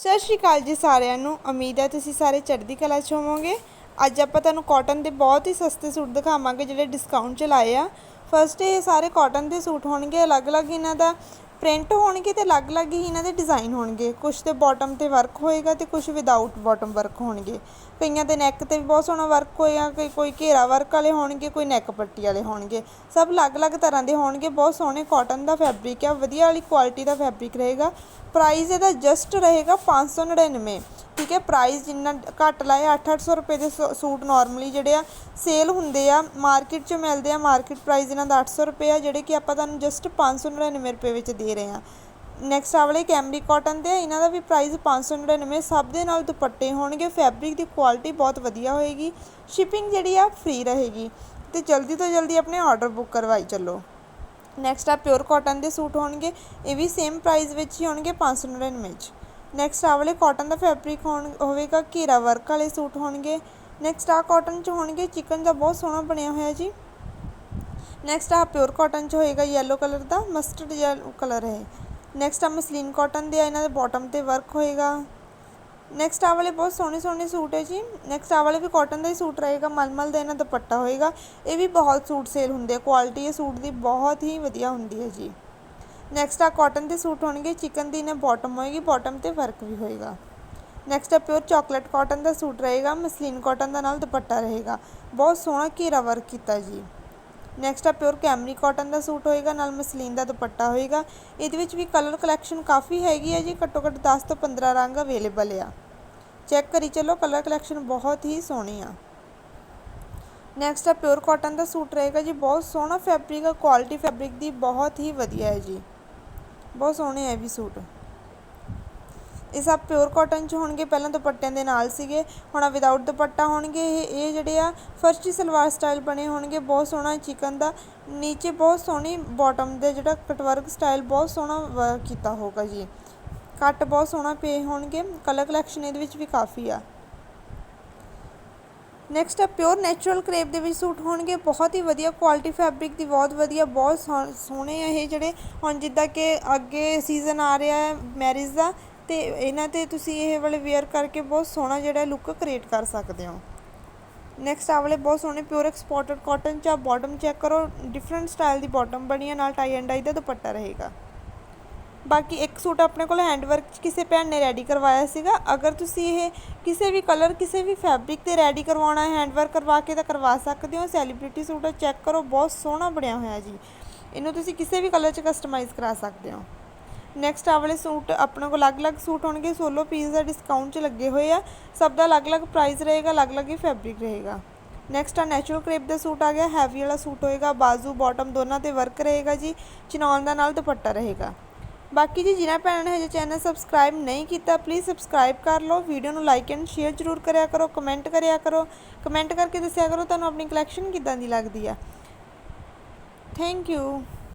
ਸਤਿ ਸ਼੍ਰੀ ਅਕਾਲ ਜੀ ਸਾਰਿਆਂ ਨੂੰ। ਉਮੀਦ ਹੈ ਤੁਸੀਂ ਸਾਰੇ ਚੜ੍ਹਦੀ ਕਲਾ 'ਚ ਹੋਵੋਗੇ। ਅੱਜ ਆਪਾਂ ਤੁਹਾਨੂੰ ਕਾਟਨ ਦੇ ਬਹੁਤ ਹੀ ਸਸਤੇ ਸੂਟ ਦਿਖਾਵਾਂਗੇ ਜਿਹੜੇ ਡਿਸਕਾਊਂਟ 'ਚ ਲਾਏ ਆ। ਫਸਟ ਇਹ ਸਾਰੇ ਕਾਟਨ ਦੇ ਸੂਟ ਹੋਣਗੇ, ਅਲੱਗ-ਅਲੱਗ ਇਹਨਾਂ ਦਾ ਪ੍ਰਿੰਟ ਹੋਣਗੇ ਤੇ ਅਲੱਗ-ਅਲੱਗ ਹੀ ਇਹਨਾਂ ਦੇ ਡਿਜ਼ਾਈਨ ਹੋਣਗੇ। ਕੁਝ ਤੇ ਬਾਟਮ ਤੇ ਵਰਕ ਹੋਏਗਾ ਤੇ ਕੁਝ ਵਿਦਆਊਟ ਬਾਟਮ ਵਰਕ ਹੋਣਗੇ। ਕਈਆਂ ਦੇ ਨੈਕ ਤੇ ਵੀ ਬਹੁਤ ਸੋਹਣਾ ਵਰਕ ਹੋਇਆ, ਕੋਈ ਕੋਈ ਘੇਰਾ ਵਰਕ ਵਾਲੇ ਹੋਣਗੇ, ਕੋਈ ਨੈਕ ਪੱਟੀ ਵਾਲੇ ਹੋਣਗੇ। ਸਭ ਅਲੱਗ-ਅਲੱਗ ਤਰ੍ਹਾਂ ਦੇ ਹੋਣਗੇ, ਬਹੁਤ ਸੋਹਣੇ ਕਾਟਨ ਦਾ ਫੈਬਰਿਕ ਆ, ਵਧੀਆ ਵਾਲੀ ਕੁਆਲਿਟੀ ਦਾ ਫੈਬਰਿਕ ਰਹੇਗਾ। ਪ੍ਰਾਈਸ ਇਹਦਾ ਜਸਟ ਰਹੇਗਾ 599 ਠੀਕ ਹੈ? ਪ੍ਰਾਈਸ ਜਿੰਨਾ ਘੱਟ ਲਾਏ 8-800 ਰੁਪਏ ਦੇ ਸੂਟ ਨਾਰਮਲੀ ਜਿਹੜੇ ਆ ਸੇਲ ਹੁੰਦੇ ਆ ਮਾਰਕੀਟ 'ਚ ਮਿਲਦੇ ਆ ਮਾਰਕੀਟ ਪ੍ਰਾਈਸ ਇਹਨਾਂ ਦਾ 800 ਰੁਪਏ ਆ, ਜਿਹੜੇ ਕਿ ਆਪਾਂ ਤੁਹਾਨੂੰ ਜਸਟ 599 ਰੁਪਏ ਵਿੱਚ ਦੇ ਰਹੇ ਆ। ਨੈਕਸਟ ਆ ਵਾਲੇ ਕੈਮਰੀ ਕਾਟਨ ਦੇ ਇਹਨਾਂ ਦਾ ਵੀ ਪ੍ਰਾਈਸ 599 ਸਭ ਦੇ ਨਾਲ ਦੁਪੱਟੇ ਹੋਣਗੇ ਫੈਬਰਿਕ ਦੀ ਕੁਆਲਿਟੀ ਬਹੁਤ ਵਧੀਆ ਹੋਏਗੀ ਸ਼ਿਪਿੰਗ ਜਿਹੜੀ ਆ ਫ੍ਰੀ ਰਹੇਗੀ, ਤੇ ਜਲਦੀ ਤੋਂ ਜਲਦੀ ਆਪਣੇ ਆਰਡਰ ਬੁੱਕ ਕਰਵਾਈ ਚੱਲੋ। ਨੈਕਸਟ ਆ ਪਿਓਰ ਕਾਟਨ ਦੇ ਸੂਟ ਹੋਣਗੇ, ਇਹ ਵੀ ਸੇਮ ਪ੍ਰਾਈਸ ਵਿੱਚ ਹੀ ਹੋਣਗੇ 599 ਚ। ਨੈਕਸਟ ਆ ਵਾਲੇ ਕਾਟਨ ਦਾ ਫੈਬਰਿਕ ਹੋਣ, ਹੋਵੇਗਾ ਘੇਰਾ ਵਰਕ ਵਾਲੇ ਸੂਟ ਹੋਣਗੇ। ਨੈਕਸਟ ਆ ਕਾਟਨ ਚ ਹੋਣਗੇ ਚਿਕਨ ਦਾ ਬਹੁਤ ਸੋਹਣਾ ਬਣਿਆ ਹੋਇਆ ਜੀ। ਨੈਕਸਟ ਆ ਪਿਓਰ ਕਾਟਨ ਚ ਹੋਏਗਾ ਯੈਲੋ ਕਲਰ ਦਾ ਮਸਟਰਡ ਯੈਲੋ ਕਲਰ ਹੈ। ਨੈਕਸਟ ਆ ਮਸਲੀਨ ਕਾਟਨ ਦੇ ਆ, ਇਹਨਾਂ ਦੇ ਬਾਟਮ ਤੇ ਵਰਕ ਹੋਏਗਾ। ਨੈਕਸਟ ਆ ਵਾਲੇ ਬਹੁਤ ਸੋਹਣੇ ਸੋਹਣੇ ਸੂਟ ਹੈ ਜੀ। ਨੈਕਸਟ ਆ ਵਾਲੇ ਵੀ ਕਾਟਨ ਦਾ ਹੀ ਸੂਟ ਰਹੇਗਾ, ਮਲਮਲ ਦਾ ਇਹਨਾਂ ਦੁਪੱਟਾ ਹੋਏਗਾ। ਇਹ ਵੀ ਬਹੁਤ ਸੂਟ ਸੇਲ ਹੁੰਦੇ ਆ ਕੁਆਲਿਟੀ ਇਹ ਸੂਟ ਦੀ ਬਹੁਤ ਹੀ ਵਧੀਆ ਹੁੰਦੀ ਹੈ ਜੀ। ਨੈਕਸਟ ਆ ਕਾਟਨ ਦੇ ਸੂਟ ਹੋਣਗੇ ਚਿਕਨ ਦੀ ਇਹਨਾਂ ਬਾਟਮ ਹੋਏਗੀ ਬਾਟਮ ਤੇ ਵਰਕ ਵੀ ਹੋਏਗਾ। ਨੈਕਸਟ ਆ ਪਿਓਰ ਚਾਕਲੇਟ ਕਾਟਨ ਦਾ ਸੂਟ ਰਹੇਗਾ, ਮਸਲੀਨ ਕਾਟਨ ਦਾ ਨਾਲ ਦੁਪੱਟਾ ਰਹੇਗਾ। ਬਹੁਤ ਸੋਹਣਾ ਘੇਰਾ ਵਰਕ ਕੀਤਾ ਜੀ। ਨੈਕਸਟ ਆ ਪਿਓਰ ਕੈਮਰੀ ਕਾਟਨ ਦਾ ਸੂਟ ਹੋਏਗਾ, ਨਾਲ ਮਸਲੀਨ ਦਾ ਦੁਪੱਟਾ ਹੋਏਗਾ। ਇਹਦੇ ਵਿੱਚ ਵੀ ਕਲਰ ਕਲੈਕਸ਼ਨ ਕਾਫੀ ਹੈਗੀ ਹੈ ਜੀ, ਘੱਟੋ ਘੱਟ 10 ਤੋਂ 15 ਰੰਗ ਅਵੇਲੇਬਲ ਆ। ਚੈੱਕ ਕਰੀ ਚਲੋ ਕਲਰ ਕਲੈਕਸ਼ਨ ਬਹੁਤ ਹੀ ਸੋਹਣੀ ਆ। ਨੈਕਸਟ ਆ ਪਿਓਰ ਕਾਟਨ ਦਾ ਸੂਟ ਰਹੇਗਾ ਜੀ, ਬਹੁਤ ਸੋਹਣਾ ਫੈਬਰਿਕ ਆ ਕੁਆਲਿਟੀ ਫੈਬਰਿਕ ਦੀ ਬਹੁਤ ਹੀ ਵਧੀਆ ਹੈ ਜੀ। ਬਹੁਤ ਸੋਹਣੇ ਹੈ ਵੀ ਸੂਟ। ਇਹ ਸਭ ਪਿਓਰ ਕਾਟਨ ਚ ਹੋਣਗੇ, ਪਹਿਲਾਂ ਦੁਪੱਟਿਆਂ ਦੇ ਨਾਲ ਸੀਗੇ, ਹੁਣ ਵਿਦਆਊਟ ਦੁਪੱਟਾ ਹੋਣਗੇ, ਇਹ ਇਹ ਜਿਹੜੇ ਆ ਫਰਸ਼ੀ ਸਲਵਾਰ ਸਟਾਈਲ ਬਣੇ ਹੋਣਗੇ, ਬਹੁਤ ਸੋਹਣਾ ਚਿਕਨ ਦਾ, ਨੀਚੇ ਬਹੁਤ ਸੋਹਣੀ ਬਾਟਮ ਦੇ ਜਿਹੜਾ ਕਟਵਰਕ ਸਟਾਈਲ ਬਹੁਤ ਸੋਹਣਾ work ਕੀਤਾ ਹੋਗਾ ਜੀ। ਕੱਟ ਬਹੁਤ ਸੋਹਣਾ ਪਏ ਹੋਣਗੇ ਕਲਰ ਕਲੈਕਸ਼ਨ ਇਹਦੇ ਵਿੱਚ ਵੀ ਕਾਫੀ ਆ। ਨੈਕਸਟ ਆ ਪਿਓਰ ਨੈਚੁਰਲ ਕਰੇਪ ਦੇ ਵਿੱਚ ਸੂਟ ਹੋਣਗੇ, ਬਹੁਤ ਹੀ ਵਧੀਆ ਕੁਆਲਿਟੀ ਫੈਬਰਿਕ ਦੀ, ਬਹੁਤ ਵਧੀਆ, ਬਹੁਤ ਸੋਹ- ਸੋਹਣੇ ਆ ਇਹ ਜਿਹੜੇ, ਹੁਣ ਜਿੱਦਾਂ ਕਿ ਅੱਗੇ ਸੀਜ਼ਨ ਆ ਰਿਹਾ ਹੈ ਮੈਰਿਜ ਦਾ ਅਤੇ ਇਹਨਾਂ ਤੇ ਤੁਸੀਂ ਇਹ ਵਾਲੇ ਵੇਅਰ ਕਰਕੇ ਬਹੁਤ ਸੋਹਣਾ ਜਿਹੜਾ ਲੁੱਕ ਕ੍ਰੀਏਟ ਕਰ ਸਕਦੇ ਹੋ। ਨੈਕਸਟ ਆ ਵਾਲੇ ਬਹੁਤ ਸੋਹਣੇ ਪਿਓਰ ਐਕਸਪੋਰਟਡ ਕਾਟਨ ਚ ਆ ਬਾਟਮ ਚੈੱਕ ਕਰੋ ਡਿਫਰੈਂਟ ਸਟਾਈਲ ਦੀ ਬਾਟਮ ਬਣੀ ਹੈ ਨਾਲ ਟਾਈ ਐਂਡ ਡਾਈ ਦਾ ਦੁਪੱਟਾ ਰਹੇਗਾ। ਬਾਕੀ ਇੱਕ ਸੂਟ ਆਪਣੇ ਕੋਲ ਹੈਂਡ ਵਰਕ 'ਚ ਕਿਸੇ ਭੈਣ ਨੇ ਰੈਡੀ ਕਰਵਾਇਆ ਸੀਗਾ, ਅਗਰ ਤੁਸੀਂ ਇਹ ਕਿਸੇ ਵੀ ਕਲਰ ਕਿਸੇ ਵੀ ਫੈਬਰਿਕ ਤੇ ਰੈਡੀ ਕਰਵਾਉਣਾ ਹੈ ਹੈਂਡ ਵਰਕ ਕਰਵਾ ਕੇ ਤਾਂ ਕਰਵਾ ਸਕਦੇ ਹੋ। ਸੈਲੀਬ੍ਰਿਟੀ ਸੂਟ ਚੈੱਕ ਕਰੋ, ਬਹੁਤ ਸੋਹਣਾ ਬਣਿਆ ਹੋਇਆ ਜੀ। ਇਹਨੂੰ ਤੁਸੀਂ ਕਿਸੇ ਵੀ ਕਲਰ 'ਚ ਕਸਟਮਾਈਜ਼ ਕਰਾ ਸਕਦੇ ਹੋ। ਨੈਕਸਟ ਆ ਵਾਲੇ ਸੂਟ ਆਪਣੇ ਕੋਲ ਅਲੱਗ-ਅਲੱਗ ਸੂਟ ਹੋਣਗੇ ਸੋਲੋ ਪੀਸ ਦਾ ਡਿਸਕਾਊਂਟ 'ਚ ਲੱਗੇ ਹੋਏ ਆ। ਸਭ ਦਾ ਅਲੱਗ-ਅਲੱਗ ਪ੍ਰਾਈਸ ਰਹੇਗਾ, ਅਲੱਗ-ਅਲੱਗ ਹੀ ਫੈਬਰਿਕ ਰਹੇਗਾ। ਨੈਕਸਟ ਆ ਨੈਚੁਰਲ ਕ੍ਰੇਪ ਦਾ ਸੂਟ ਆ ਗਿਆ ਹੈਵੀ ਵਾਲਾ ਸੂਟ ਹੋਏਗਾ, ਬਾਜ਼ੂ ਬਾਟਮ ਦੋਨਾਂ ਤੇ ਵਰਕ ਰਹੇਗਾ ਜੀ ਚਨੌਨ ਦਾ ਨਾਲ ਦੁਪੱਟਾ ਰਹੇਗਾ। ਬਾਕੀ ਜੀ, ਜਿਨ੍ਹਾਂ ਭੈਣਾਂ ਨੇ ਹਜੇ ਚੈਨਲ ਸਬਸਕ੍ਰਾਈਬ ਨਹੀਂ ਕੀਤਾ ਪਲੀਜ਼ ਸਬਸਕ੍ਰਾਈਬ ਕਰ ਲਓ। ਵੀਡੀਓ ਨੂੰ ਲਾਈਕ ਐਂਡ ਸ਼ੇਅਰ ਜ਼ਰੂਰ ਕਰਿਆ ਕਰੋ ਕਮੈਂਟ ਕਰਿਆ ਕਰੋ। ਕਮੈਂਟ ਕਰਕੇ ਦੱਸਿਆ ਕਰੋ, ਤੁਹਾਨੂੰ ਆਪਣੀ ਕਲੈਕਸ਼ਨ ਕਿੱਦਾਂ ਦੀ ਲੱਗਦੀ ਆ। Thank you